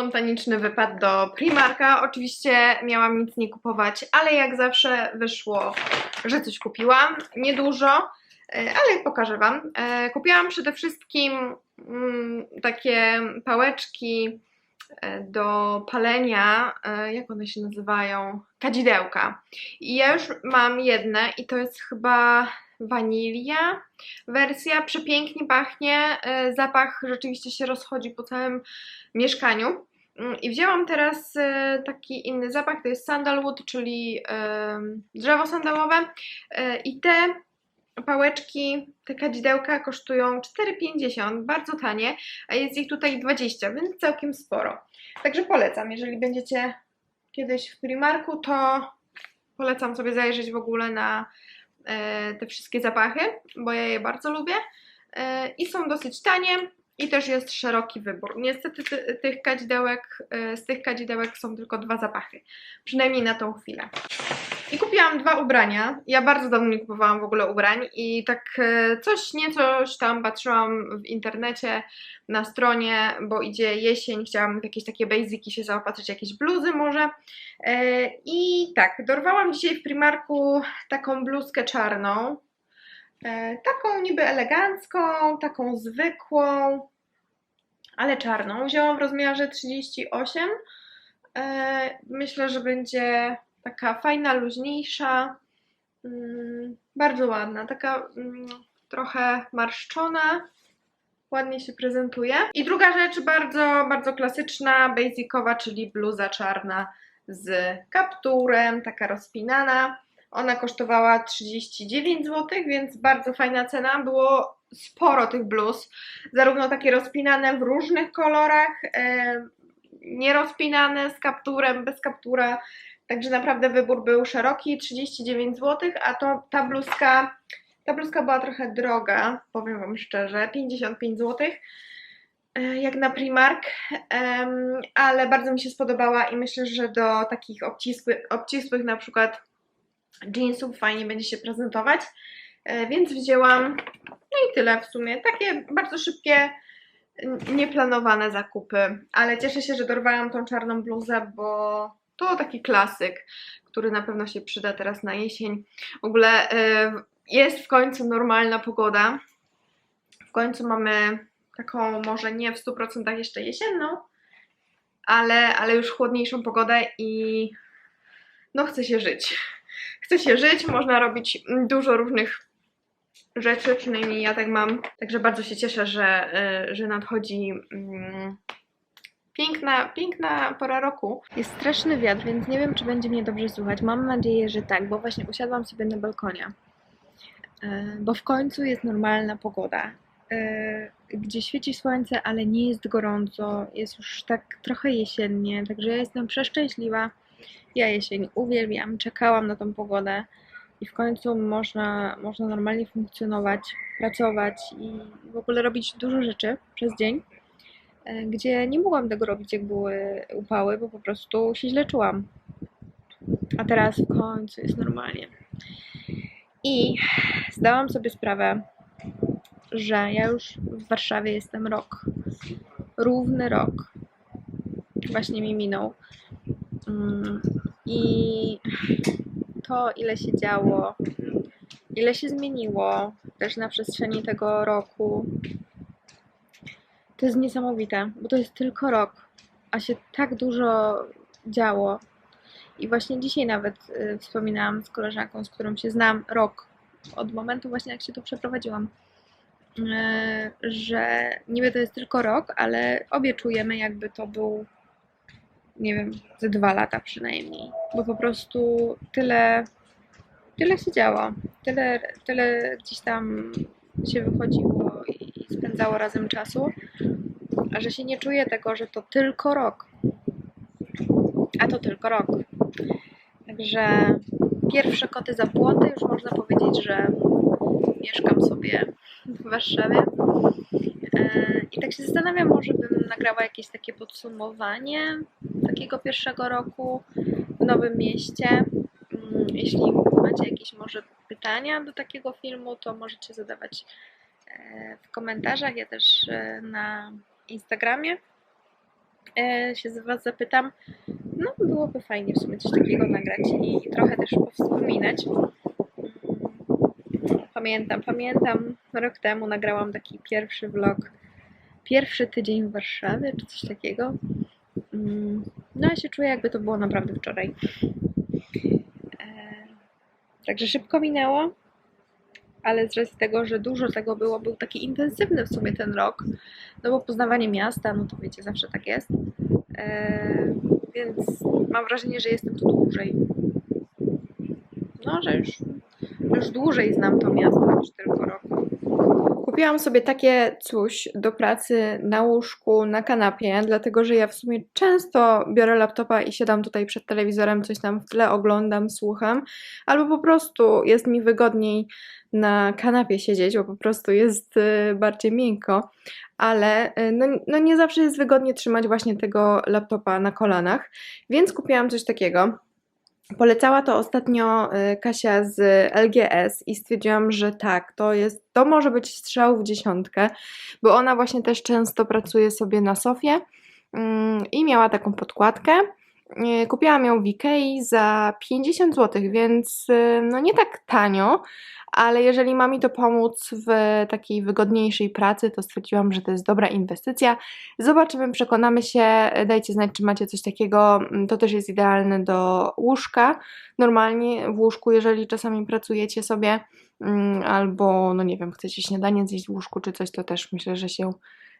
spontaniczny wypad do Primarka. Oczywiście miałam nic nie kupować, ale jak zawsze wyszło, że coś kupiłam. Niedużo, e, ale pokażę Wam. E, Kupiłam przede wszystkim mm, takie pałeczki e, do palenia, jak one się nazywają? Kadzidełka. I ja już mam jedne i to jest chyba wanilia wersja. Przepięknie pachnie, zapach rzeczywiście się rozchodzi po całym mieszkaniu. Mm, I wzięłam teraz e, taki inny zapach, to jest sandalwood, czyli e, drzewo sandałowe. E, I te pałeczki, te kadzidełka kosztują 4,50, bardzo tanie, a jest ich tutaj 20, więc całkiem sporo. Także polecam, jeżeli będziecie kiedyś w Primarku, to polecam sobie zajrzeć w ogóle na te wszystkie zapachy, bo ja je bardzo lubię i są dosyć tanie i też jest szeroki wybór. Niestety ty, tych kadzidełek, e, z tych kadzidełek są tylko dwa zapachy, przynajmniej na tą chwilę. I kupiłam dwa ubrania. Ja bardzo dawno nie kupowałam w ogóle ubrań i tak e, coś, niecoś tam patrzyłam w internecie, na stronie, bo idzie jesień, chciałam w jakieś takie basiki się zaopatrzyć, jakieś bluzy może. E, I tak, dorwałam dzisiaj w Primarku taką bluzkę czarną, taką niby elegancką, taką zwykłą, ale czarną. Wzięłam w rozmiarze 38. E, Myślę, że będzie taka fajna, luźniejsza, mm, bardzo ładna, taka mm, trochę marszczona, ładnie się prezentuje. I druga rzecz, bardzo, bardzo klasyczna, basicowa, czyli bluza czarna z kapturem, taka rozpinana. Ona kosztowała 39 zł, więc bardzo fajna cena. Było sporo tych bluz, zarówno takie rozpinane w różnych kolorach, e, nierozpinane z kapturem, bez kaptura. Także naprawdę wybór był szeroki, 39 zł, a to ta bluzka, ta bluzka była trochę droga, powiem Wam szczerze, 55 zł, e, jak na Primark, ale bardzo mi się spodobała i myślę, że do takich obcisłych, obcisłych na przykład jeansów fajnie będzie się prezentować, więc wzięłam, no i tyle w sumie, takie bardzo szybkie, nieplanowane zakupy, ale cieszę się, że dorwałam tą czarną bluzę, bo to taki klasyk, który na pewno się przyda teraz na jesień. W ogóle e, jest w końcu normalna pogoda. W końcu mamy taką może nie w 100% jeszcze jesienną, ale, ale już chłodniejszą pogodę i no chce się żyć. Chce się żyć, można robić dużo różnych rzeczy, przynajmniej ja tak mam. Także bardzo się cieszę, że, y, że nadchodzi mm, piękna, piękna pora roku. Jest straszny wiatr, więc nie wiem, czy będzie mnie dobrze słuchać. Mam nadzieję, że tak, bo właśnie usiadłam sobie na balkonie. E, Bo w końcu jest normalna pogoda, e, gdzie świeci słońce, ale nie jest gorąco. Jest już tak trochę jesiennie, także ja jestem przeszczęśliwa. Ja jesień uwielbiam, czekałam na tą pogodę i w końcu można, można normalnie funkcjonować, pracować i w ogóle robić dużo rzeczy przez dzień e, gdzie nie mogłam tego robić, jak były upały, bo po prostu się źle czułam. A teraz w końcu jest normalnie. I zdałam sobie sprawę, że ja już w Warszawie jestem rok. Równy rok. Właśnie mi minął. Mm, I to, ile się działo, ile się zmieniło też na przestrzeni tego roku, to jest niesamowite, bo to jest tylko rok, a się tak dużo działo. I właśnie dzisiaj nawet y, wspominałam z koleżanką, z którą się znam rok, od momentu właśnie jak się tu przeprowadziłam, y, że niby to jest tylko rok, ale obie czujemy jakby to był, nie wiem, ze dwa lata przynajmniej, bo po prostu tyle, tyle się działo, tyle, tyle gdzieś tam się wychodziło i spędzało razem czasu, a że się nie czuje tego, że to tylko rok. A to tylko rok. Także pierwsze koty za płoty, już można powiedzieć, że mieszkam sobie w Warszawie. E, I tak się zastanawiam, może bym nagrała jakieś takie podsumowanie takiego pierwszego roku w nowym mieście. Mm, Jeśli macie jakieś może pytania do takiego filmu, to możecie zadawać e, w komentarzach. Ja też e, na Instagramie e, się z Was zapytam, no byłoby fajnie w sumie coś takiego nagrać i trochę też powspominać. Mm, Pamiętam, pamiętam, rok temu nagrałam taki pierwszy vlog, pierwszy tydzień w Warszawie, czy coś takiego. No ja się czuję, jakby to było naprawdę wczoraj. E, Także szybko minęło, ale z racji tego, że dużo tego było, był taki intensywny w sumie ten rok, no bo poznawanie miasta, no to wiecie, zawsze tak jest. E, więc mam wrażenie, że jestem tu dłużej. No, że już, już dłużej znam to miasto niż tylko rok. Kupiłam sobie takie coś do pracy na łóżku, na kanapie, dlatego że ja w sumie często biorę laptopa i siadam tutaj przed telewizorem, coś tam w tle oglądam, słucham, albo po prostu jest mi wygodniej na kanapie siedzieć, bo po prostu jest y, bardziej miękko, ale y, no, no nie zawsze jest wygodnie trzymać właśnie tego laptopa na kolanach, więc kupiłam coś takiego. Polecała to ostatnio y, Kasia z LGS i stwierdziłam, że tak, to jest, to może być strzał w dziesiątkę, bo ona właśnie też często pracuje sobie na sofie mm, i miała taką podkładkę. Kupiłam ją w Ikei za 50 zł, więc y, no nie tak tanio, ale jeżeli ma mi to pomóc w takiej wygodniejszej pracy, to stwierdziłam, że to jest dobra inwestycja. Zobaczymy, przekonamy się. Dajcie znać, czy macie coś takiego. To też jest idealne do łóżka. Normalnie w łóżku, jeżeli czasami pracujecie sobie, mm, albo no nie wiem, chcecie śniadanie zjeść w łóżku czy coś, to też myślę, że się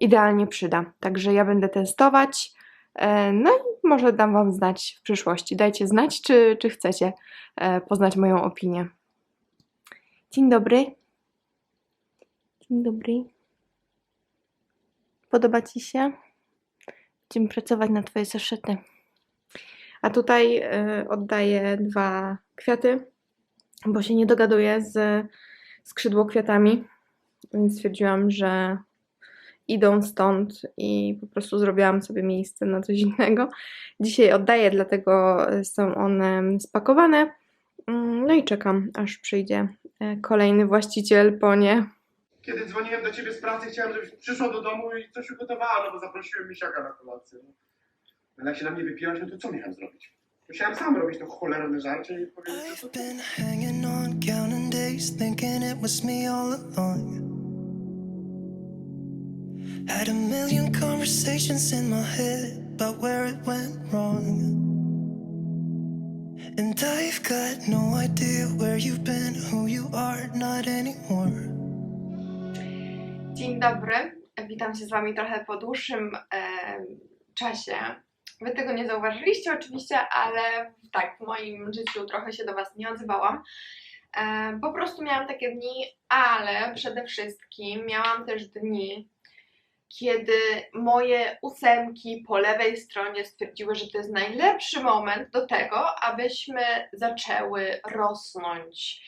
idealnie przyda. Także ja będę testować. E, No i może dam Wam znać w przyszłości. Dajcie znać, czy, czy chcecie e, poznać moją opinię. Dzień dobry. Dzień dobry. Podoba Ci się? Będziemy pracować na Twoje saszyty. A tutaj y, oddaję dwa kwiaty, bo się nie dogaduję z skrzydłokwiatami, więc stwierdziłam, że idą stąd i po prostu zrobiłam sobie miejsce na coś innego. Dzisiaj oddaję, dlatego są one spakowane. Mm, No i czekam, aż przyjdzie e, kolejny właściciel po nie. Kiedy dzwoniłem do ciebie z pracy, chciałem, żebyś przyszła do domu i coś ugotowała, no bo zaprosiłem misiaka na kolację. No. Ale jak się na mnie wypiłaś, no to co miałem zrobić? Musiałem sam robić to cholerne żarcie i powiedzieć, że to Had a million conversations in my head about where it went wrong. And I've got no idea where you've been, who you are, not anymore. Dzień dobry. Witam się z Wami trochę po dłuższym e, czasie. Wy tego nie zauważyliście oczywiście, ale tak, w moim życiu trochę się do Was nie odzywałam. E, po prostu miałam takie dni, ale przede wszystkim miałam też dni, kiedy moje ósemki po lewej stronie stwierdziły, że to jest najlepszy moment do tego, abyśmy zaczęły rosnąć.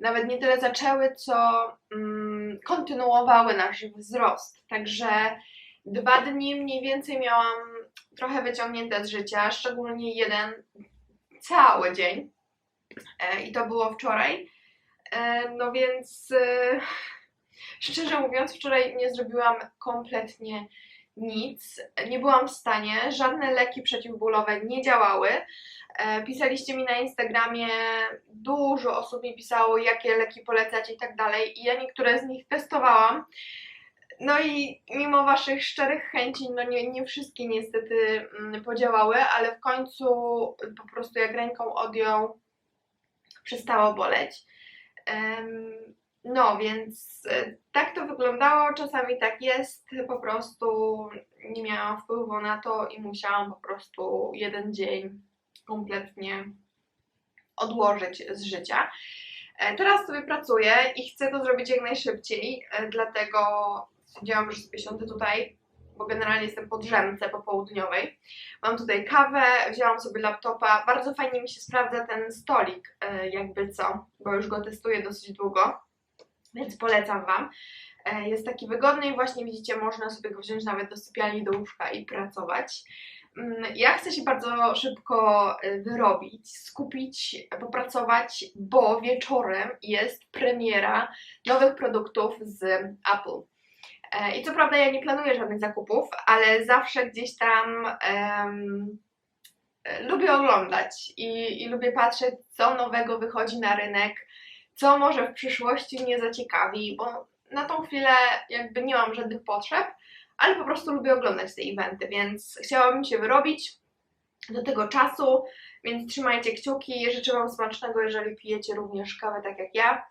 Nawet nie tyle zaczęły, co mm, kontynuowały nasz wzrost. Także dwa dni mniej więcej miałam trochę wyciągnięte z życia, szczególnie jeden cały dzień. E, I to było wczoraj. E, no więc e, szczerze mówiąc, wczoraj nie zrobiłam kompletnie nic. Nie byłam w stanie, żadne leki przeciwbólowe nie działały. E, Pisaliście mi na Instagramie, dużo osób mi pisało, jakie leki polecacie i tak dalej, i ja niektóre z nich testowałam. No i mimo Waszych szczerych chęci, no nie, nie wszystkie niestety mm, podziałały, ale w końcu po prostu jak ręką odjął, przestało boleć. No, więc e, tak to wyglądało. Czasami tak jest, po prostu nie miałam wpływu na to i musiałam po prostu jeden dzień kompletnie odłożyć z życia. E, Teraz sobie pracuję i chcę to zrobić jak najszybciej, e, dlatego stwierdziłam, że sobie siądę tutaj, bo generalnie jestem po drzemce popołudniowej. Mam tutaj kawę, wzięłam sobie laptopa. Bardzo fajnie mi się sprawdza ten stolik, jakby co, bo już go testuję dosyć długo, więc polecam Wam. E, Jest taki wygodny i właśnie widzicie, można sobie go wziąć nawet do sypialni, do łóżka i pracować. Mm, Ja chcę się bardzo szybko e, wyrobić, skupić, popracować, bo wieczorem jest premiera nowych produktów z Apple. E, I co prawda ja nie planuję żadnych zakupów, ale zawsze gdzieś tam e, lubię oglądać i, i lubię patrzeć, co nowego wychodzi na rynek, co może w przyszłości mnie zaciekawi, bo na tą chwilę jakby nie mam żadnych potrzeb, ale po prostu lubię oglądać te eventy, więc chciałabym się wyrobić do tego czasu, więc trzymajcie kciuki, życzę Wam smacznego, jeżeli pijecie również kawę tak jak ja.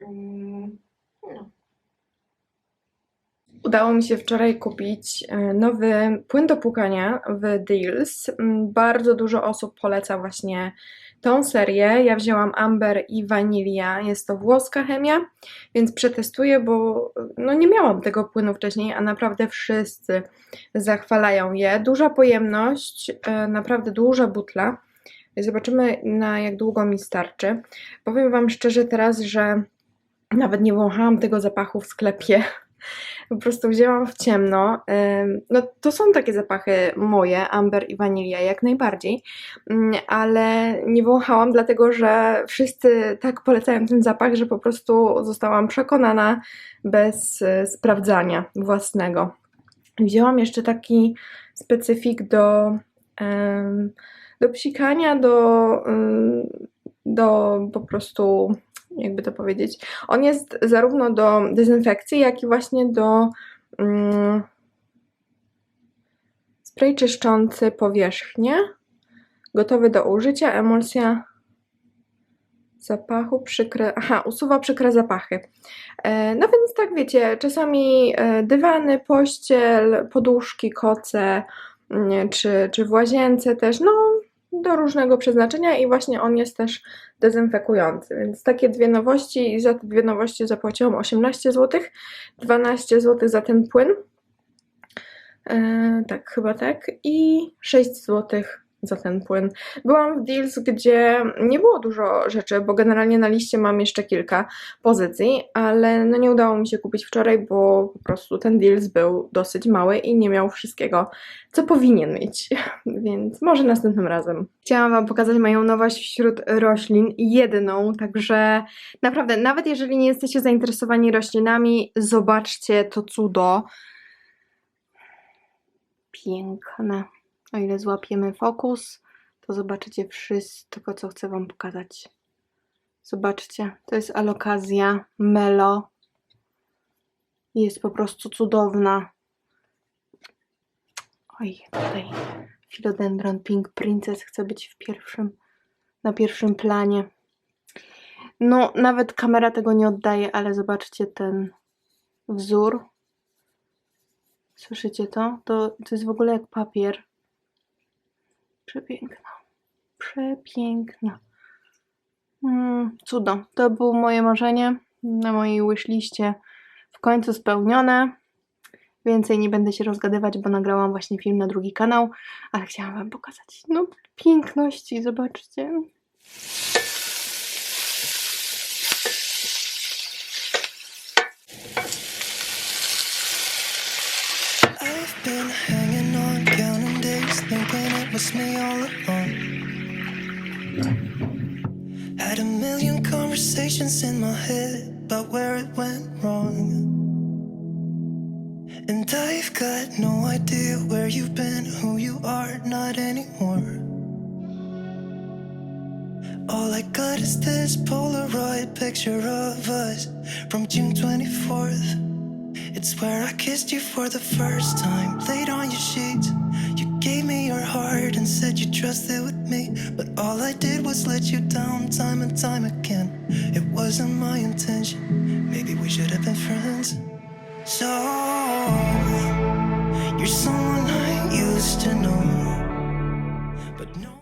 Mm, no. Udało mi się wczoraj kupić e, nowy płyn do płukania w Deals. Mm, Bardzo dużo osób poleca właśnie tą serię. Ja wzięłam Amber i Vanilla. Jest to włoska chemia, więc przetestuję, bo no nie miałam tego płynu wcześniej, a naprawdę wszyscy zachwalają je. Duża pojemność, e, naprawdę duża butla. Zobaczymy na jak długo mi starczy. Powiem Wam szczerze teraz, że nawet nie wąchałam tego zapachu w sklepie. Po prostu wzięłam w ciemno. No to są takie zapachy moje, amber i wanilia, jak najbardziej, Ym, ale nie wąchałam, dlatego że wszyscy tak polecają ten zapach, że po prostu zostałam przekonana bez y, sprawdzania własnego. Wzięłam jeszcze taki specyfik do, do psikania, do, ym, do po prostu, jakby to powiedzieć, on jest zarówno do dezynfekcji, jak i właśnie do mm, spray czyszczący powierzchnię. Gotowy do użycia. Emulsja zapachu przykre. Aha, usuwa przykre zapachy. E, no więc tak wiecie, czasami e, dywany, pościel, poduszki, koce, mm, czy, czy w łazience też, no do różnego przeznaczenia i właśnie on jest też dezynfekujący. Więc takie dwie nowości i za te dwie nowości zapłaciłam 18 zł, 12 zł za ten płyn. E, tak, chyba tak. I 6 zł za ten płyn. Byłam w Deals, gdzie nie było dużo rzeczy, bo generalnie na liście mam jeszcze kilka pozycji, ale no nie udało mi się kupić wczoraj, bo po prostu ten Deals był dosyć mały i nie miał wszystkiego, co powinien mieć, więc może następnym razem. Chciałam Wam pokazać moją nowość wśród roślin, jedną, także naprawdę, nawet jeżeli nie jesteście zainteresowani roślinami, zobaczcie to cudo. Piękne. O ile złapiemy fokus, to zobaczycie wszystko, co chcę Wam pokazać. Zobaczcie, to jest alokazja Melo. Jest po prostu cudowna. Oj, tutaj Philodendron Pink Princess chce być w pierwszym, na pierwszym planie. No, nawet kamera tego nie oddaje, ale zobaczcie ten wzór. Słyszycie to? To, to jest w ogóle jak papier. Przepiękna. Przepiękna. Mm, cudo. To było moje marzenie na mojej wishliście. W końcu spełnione. Więcej nie będę się rozgadywać, bo nagrałam właśnie film na drugi kanał, ale chciałam Wam pokazać. No, piękności, zobaczcie. Was me all along. Had a million conversations in my head about where it went wrong. And I've got no idea where you've been, who you are, not anymore. All I got is this Polaroid picture of us from June 24th. It's where I kissed you for the first time, laid on your sheets. You gave me heart and said you trusted with me. But all I did was let you down time and time again. It wasn't my intention. Maybe we should have been friends. So, you're someone I used to know.